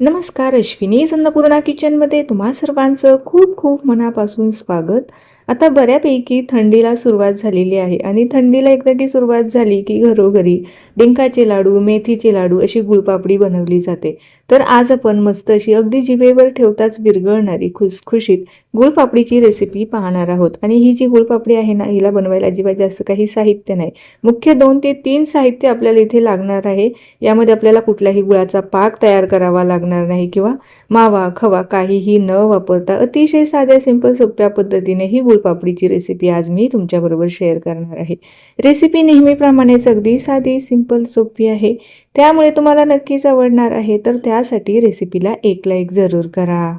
नमस्कार अश्विनी अन्नपूर्णा किचनमध्ये तुम्हा सर्वांचं खूप खूप मनापासून स्वागत. आता बऱ्यापैकी थंडीला सुरुवात झालेली आहे आणि थंडीला एकदा की सुरुवात झाली की घरोघरी डिंकाचे लाडू मेथीचे लाडू अशी गुळपापडी बनवली जाते. तर आज आपण मस्त अशी अगदी जिभेवर ठेवताच विरघळणारी खुसखुशीत गुळपापडीची रेसिपी पाहणार आहोत. आणि ही जी गुळपापडी आहे ना हिला बनवायला अजिबात जास्त काही साहित्य नाही. मुख्य दोन ते तीन साहित्य आपल्याला इथे लागणार आहे. यामध्ये आपल्याला कुठल्याही गुळाचा पाक तयार करावा लागणार नाही किंवा मावा खवा काहीही न वापरता अतिशय साध्या सिंपल सोप्या पद्धतीने ही फुलपापडीची रेसिपी आज मी तुमच्याबरोबर शेअर करणार आहे. रेसिपी नेहमीप्रमाणेच अगदी साधी सिंपल सोपी आहे. त्यामुळे तुम्हाला नक्कीच आवडणार आहे तर त्यासाठी रेसिपीला एक लाईक जरूर करा.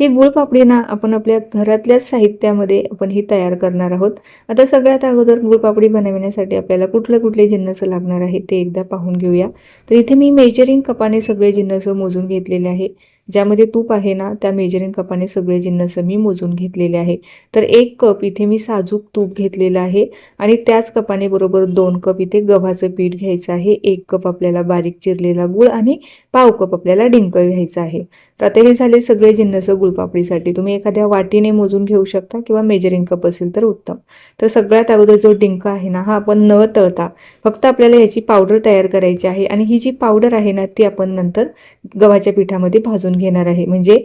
ही गुळपापडी ना आपण आपल्या घरातल्याच साहित्यामध्ये आपण ही तयार करणार आहोत. आता सगळ्यात अगोदर गुळपापडी बनवण्यासाठी आपल्याला कुठले कुठले जिन्नस लागणार आहे ते एकदा पाहून घेऊया. तर इथे मी मेजरिंग कपाने सगळे जिन्नस मोजून घेतलेले आहे. ज्यामध्ये तूप आहे ना त्या मेजरिंग कपाने सगळे जिन्नस मी मोजून घेतलेले आहे. तर एक कप इथे मी साजूक तूप घेतलेलं आहे आणि त्याच कपाने बरोबर दोन कप इथे गव्हाचं पीठ घ्यायचं आहे. एक कप आपल्याला बारीक चिरलेला गुळ आणि पाव कप आपल्याला डिंक घ्यायचा आहे. तर आता हे झाले सगळे जिन्नस गुळपापडीसाठी. तुम्ही एखाद्या वाटीने मोजून घेऊ शकता किंवा मेजरिंग कप असेल तर उत्तम. तर सगळ्यात अगोदर जो डिंक आहे ना हा आपण न तळता फक्त आपल्याला ह्याची पावडर तयार करायची आहे आणि ही जी पावडर आहे ना ती आपण नंतर गव्हाच्या पिठामध्ये भाजून घेणार आहे. म्हणजे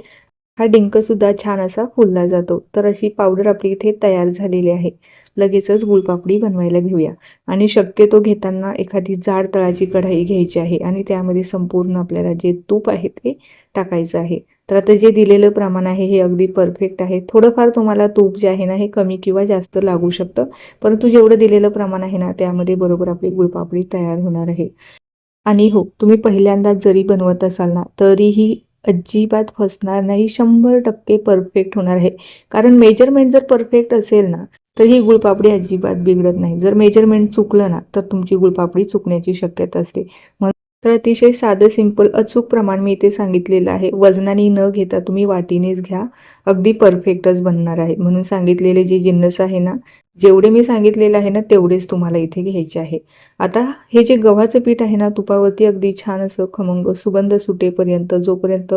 हा डिंकसुद्धा छान असा फुलला जातो. तर अशी पावडर आपली इथे तयार झालेली आहे. लगेचच गुळपापडी बनवायला घेऊया. आणि शक्यतो घेताना एखादी जाड तळाची कढाई घ्यायची आहे आणि त्यामध्ये संपूर्ण आपल्याला जे तूप आहे ते टाकायचं आहे. तर आता जे दिलेलं प्रमाण आहे हे अगदी परफेक्ट आहे. थोडंफार तुम्हाला तूप जे आहे ना हे कमी किंवा जास्त लागू शकतं. परंतु जेवढं दिलेलं प्रमाण आहे ना त्यामध्ये बरोबर आपली गुळपापडी तयार होणार आहे. आणि हो तुम्ही पहिल्यांदा जरी बनवत असाल ना तरीही अजिबात फसणार नाही. शंभर टक्के परफेक्ट होणार आहे. कारण मेजरमेंट जर परफेक्ट असेल ना तर ही गुळपापडी अजिबात बिघडत नाही. जर मेजरमेंट चुकलं ना तर तुमची गुळपापडी चुकण्याची शक्यता असते. म्हणून तर अतिशय साधं सिंपल अचूक प्रमाण मी इथे सांगितलेलं आहे. वजनाने न घेता तुम्ही वाटीनेच घ्या. अगदी परफेक्टच बनणार आहे. म्हणून सांगितलेले जे जिन्नस आहे ना जेवढे मी सांगितलेले आहे ना तेवढेच तुम्हाला इथे घ्यायचे आहे. आता हे जे गव्हाचं पीठ आहे ना तुपावरती अगदी छान असं खमंग सुगंध सुटेपर्यंत जोपर्यंत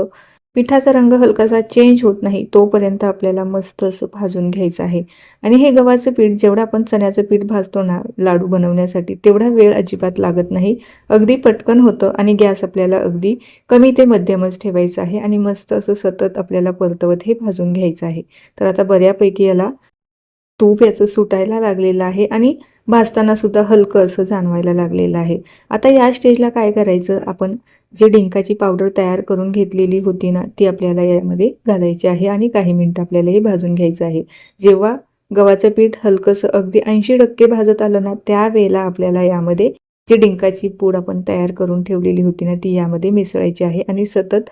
पिठाचा रंग हलकासा चेंज होत नाही तोपर्यंत आपल्याला मस्त असं भाजून घ्यायचं आहे. आणि हे गव्हाचं पीठ जेवढं आपण चण्याचं पीठ भाजतो ना लाडू बनवण्यासाठी तेवढा वेळ अजिबात लागत नाही. अगदी पटकन होतं आणि गॅस आपल्याला अगदी कमी ते मध्यमच ठेवायचं आहे आणि मस्त असं सतत आपल्याला परतवत हे भाजून घ्यायचं आहे. तर आता बऱ्यापैकी याला तूप याचं सुटायला लागलेलं आहे आणि भाजताना सुद्धा हलकं असं जाणवायला लागलेलं आहे. आता या स्टेजला काय करायचं? आपण जे डिंकाची पावडर तयार करून घेतलेली होती ना ती आपल्याला यामध्ये घालायची आहे आणि काही मिनटं आपल्याला हे भाजून घ्यायचं आहे. जेव्हा गव्हाचं पीठ हलकंसं अगदी ऐंशी टक्के भाजत आलं ना त्यावेळेला आपल्याला यामध्ये जी डिंकाची पूड आपण तयार करून ठेवलेली होती ना ती यामध्ये मिसळायची आहे आणि सतत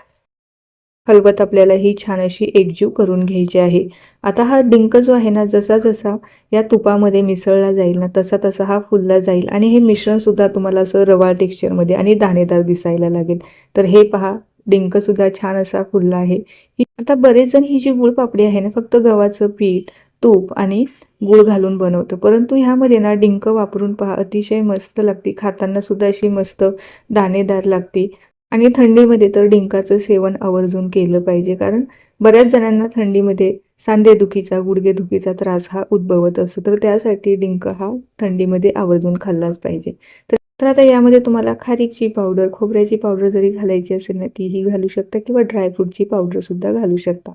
हलवत आपल्याला ही छान अशी एकजीव करून घ्यायची आहे. आता हा डिंक जो आहे ना जसा जसा या तुपामध्ये मिसळला जाईल ना तसा तसा हा फुलला जाईल आणि हे मिश्रणसुद्धा तुम्हाला असं रवाळ टेक्स्चरमध्ये आणि दाणेदार दिसायला लागेल. तर हे पहा डिंकसुद्धा छान असा फुलला आहे. ही आता बरेच जण ही जी गुळपापडी आहे ना फक्त गव्हाचं पीठ तूप आणि गुळ घालून बनवतं. परंतु ह्यामध्ये ना डिंक वापरून पहा अतिशय मस्त लागते. खाताना सुद्धा अशी मस्त दाणेदार लागते. आणि थंडीमध्ये तर डिंकाचं सेवन आवर्जून केलं पाहिजे कारण बऱ्याच जणांना थंडीमध्ये सांधेदुखीचा गुडघेदुखीचा त्रास हा उद्भवत असतो. तर त्यासाठी डिंक हा थंडीमध्ये आवर्जून खाल्लाच पाहिजे. तर तर आता यामध्ये तुम्हाला खारीकची पावडर खोबऱ्याची पावडर जरी घालायची असेल ना तीही घालू शकता किंवा ड्रायफ्रूटची पावडरसुद्धा घालू शकता.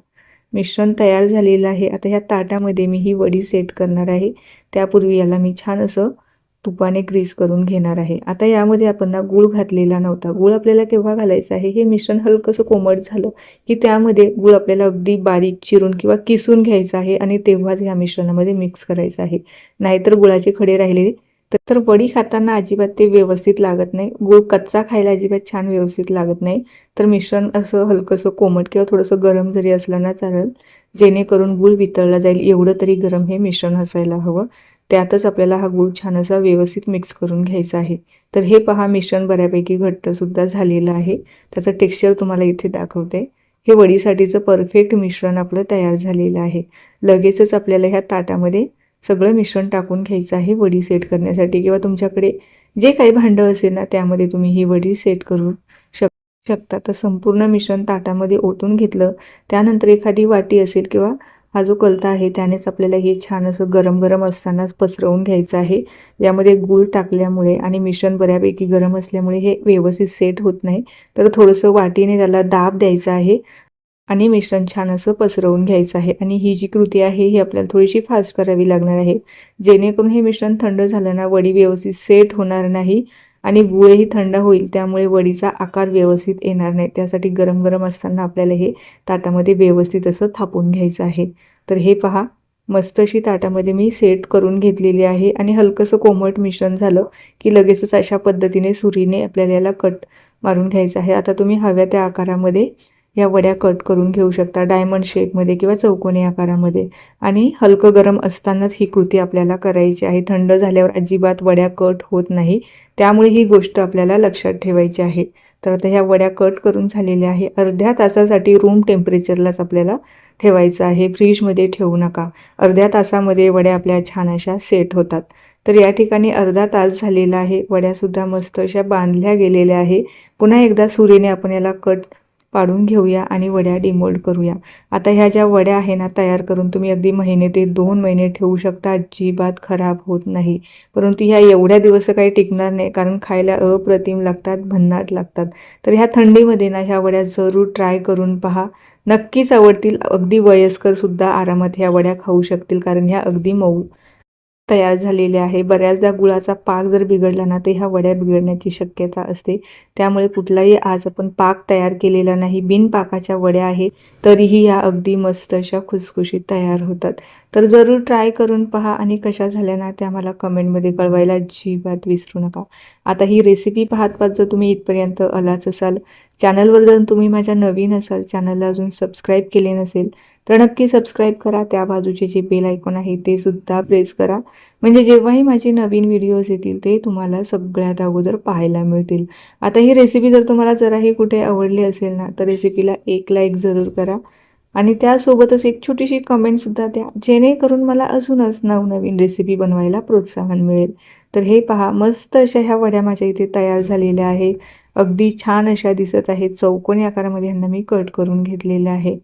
मिश्रण तयार झालेलं आहे. आता ह्या ताटामध्ये मी ही वडी सेट करणार आहे. त्यापूर्वी याला मी छान असं तुपाने ग्रीस करून घेणार आहे. आता यामध्ये आपण ना गूळ घातलेला नव्हता. गूळ आपल्याला केव्हा घालायचं आहे? हे मिश्रण हलकंसं कोमट झालं की त्यामध्ये गूळ आपल्याला अगदी बारीक चिरून किंवा किसून घ्यायचं आहे आणि तेव्हाच ह्या मिश्रणामध्ये मिक्स करायचं आहे. नाहीतर गुळाचे खडे राहिले. तर वडी खाताना अजिबात ते व्यवस्थित लागत नाही. गूळ कच्चा खायला अजिबात छान व्यवस्थित लागत नाही. तर मिश्रण असं हलकंसं कोमट किंवा थोडंसं गरम जरी असलं ना चालेल जेणेकरून गूळ वितळला जाईल. एवढं तरी गरम हे मिश्रण असायला हवं. त्यातच आपल्याला हा गूळ छान असा व्यवस्थित मिक्स करून घ्यायचा आहे. तर हे पहा मिश्रण बऱ्यापैकी घट्टसुद्धा झालेलं आहे. त्याचं टेक्स्चर तुम्हाला इथे दाखवते. हे वडीसाठीचं परफेक्ट मिश्रण आपलं तयार झालेलं आहे. लगेचच आपल्याला ह्या ताटामध्ये सगळं मिश्रण टाकून घ्यायचं आहे वडी सेट करण्यासाठी किंवा तुमच्याकडे जे काही भांडं असेल ना त्यामध्ये तुम्ही ही वडी सेट करू शक शकता. तर संपूर्ण मिश्रण ताटामध्ये ओतून घेतलं. त्यानंतर एखादी वाटी असेल किंवा हा जो कलता आहे त्यानेच आपल्याला हे छान असं गरम गरम असतानाच पसरवून घ्यायचं आहे. यामध्ये गूळ टाकल्यामुळे आणि मिश्रण बऱ्यापैकी गरम असल्यामुळे हे व्यवस्थित सेट होत नाही. तर थोडंसं वाटीने त्याला दाब द्यायचा आहे आणि मिश्रण छान असं पसरवून घ्यायचं आहे. आणि ही जी कृती आहे ही आपल्याला थोडीशी फास्ट करावी लागणार आहे. जेणेकरून हे मिश्रण थंड झालं ना वडी व्यवस्थित सेट होणार नाही. आणि गुळही थंड होईल त्यामुळे वडीचा आकार व्यवस्थित येणार नाही. त्यासाठी गरम गरम असताना आपल्याला हे ताटामध्ये व्यवस्थित असं थापून घ्यायचं आहे. तर हे पहा मस्त अशी ताटामध्ये मी सेट करून घेतलेली आहे आणि हलकंसं कोमट मिश्रण झालं की लगेचच अशा पद्धतीने सुरीने आपल्याला याला कट मारून घ्यायचं आहे. आता तुम्ही हव्या त्या आकारामध्ये या वड्या कट करून घेऊ शकता. डायमंड शेपमध्ये किंवा चौकोनी आकारामध्ये. आणि हलकं गरम असतानाच ही कृती आपल्याला करायची आहे. थंड झाल्यावर अजिबात वड्या कट होत नाही. त्यामुळे ही गोष्ट आपल्याला लक्षात ठेवायची आहे. तर आता ह्या वड्या कट करून झालेल्या आहे. अर्ध्या तासासाठी रूम टेम्परेचरलाच आपल्याला ठेवायचं आहे. फ्रीजमध्ये ठेवू नका. अर्ध्या तासामध्ये वड्या आपल्या छान अशा सेट होतात. तर या ठिकाणी अर्धा तास झालेला आहे. वड्यासुद्धा मस्त अशा बांधल्या गेलेल्या आहे. पुन्हा एकदा सुरीने आपण याला कट पाडून घेऊया आणि वड्या डिमोल्ड करूया. आता ह्या ज्या वड्या आहे ना तयार करून तुम्ही अगदी महिने ते दोन महिने ठेवू शकता अजिबात खराब होत नाही. परंतु ह्या एवढ्या दिवस काही टिकणार नाही कारण खायला अप्रतिम लागतात भन्नाट लागतात. तर ह्या थंडीमध्ये ना ह्या वड्या जरूर ट्राय करून पहा. नक्कीच आवडतील अगदी वयस्कर सुद्धा आरामात ह्या वड्या खाऊ शकतील कारण ह्या अगदी मऊ तयार झालेले आहे. बऱ्याचदा गुळाचा पाक जर बिघडला ना तर ह्या वड्या बिघडण्याची शक्यता असते. त्यामुळे कुठलाही आज आपण पाक तयार केलेला नाही बिनपाकाच्या वड्या आहे तरीही या अगदी मस्त अशा खुसखुशीत तयार होतात. तर जरूर ट्राय करून पहा आणि कशा झाल्या ना त्या मला कमेंटमध्ये कळवायला अजिबात विसरू नका. आता ही रेसिपी पाहत पाहत जर तुम्ही इथपर्यंत आलाच असाल चॅनलवर जर तुम्ही माझ्या नवीन असाल चॅनलला अजून सबस्क्राईब केले नसेल तर नक्की सबस्क्राईब करा. त्या बाजूचे जे बेल आयकॉन आहे ते सुद्धा प्रेस करा. म्हणजे जेव्हाही माझे नवीन व्हिडिओज येतील ते तुम्हाला सगळ्यात अगोदर पाहायला मिळतील. आता ही रेसिपी जर तुम्हाला जराही कुठे आवडली असेल ना तर रेसिपीला एक लाईक जरूर करा. आणि त्यासोबतच एक छोटीशी कमेंटसुद्धा द्या. जेणेकरून मला अजूनच नवनवीन रेसिपी बनवायला प्रोत्साहन मिळेल. तर हे पहा मस्त अशा ह्या वड्या माझ्या इथे तयार झालेल्या आहे अगदी छान अशा दिसत आहेत. चौकोनी आकारामध्ये ह्यांना मी कट करून घेतलेल्या आहे.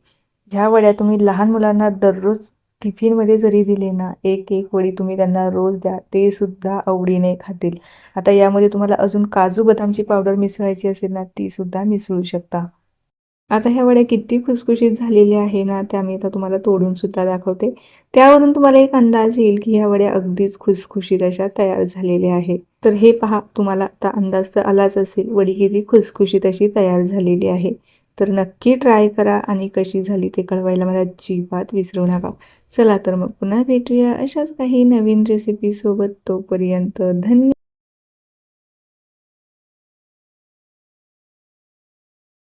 ह्या वड्या तुम्ही लहान मुलांना दररोज टिफिनमध्ये जरी दिले ना एक एक वडी तुम्ही त्यांना रोज द्या ते सुद्धा आवडीने खातील. आता यामध्ये तुम्हाला अजून काजू बदामची पावडर मिसळायची असेल ना ती सुद्धा मिसळू शकता. आता ह्या वड्या किती खुसखुशीत झालेल्या आहे ना त्या मी आता तुम्हाला तोडून सुद्धा दाखवते. त्यावरून तुम्हाला एक अंदाज येईल की ह्या वड्या अगदीच खुसखुशीत अशा तयार झालेल्या आहे तर हे पहा तुम्हाला आता अंदाज तर आलाच असेल वडी किती खुसखुशीत अशी तयार झालेली आहे. तर नक्की ट्राय करा आणि कशी झाली ते कळवायला मला अजिबात विसरू नका. चला तर मग पुन्हा भेटूया अशाच काही नवीन रेसिपीसोबत तोपर्यंत धन्य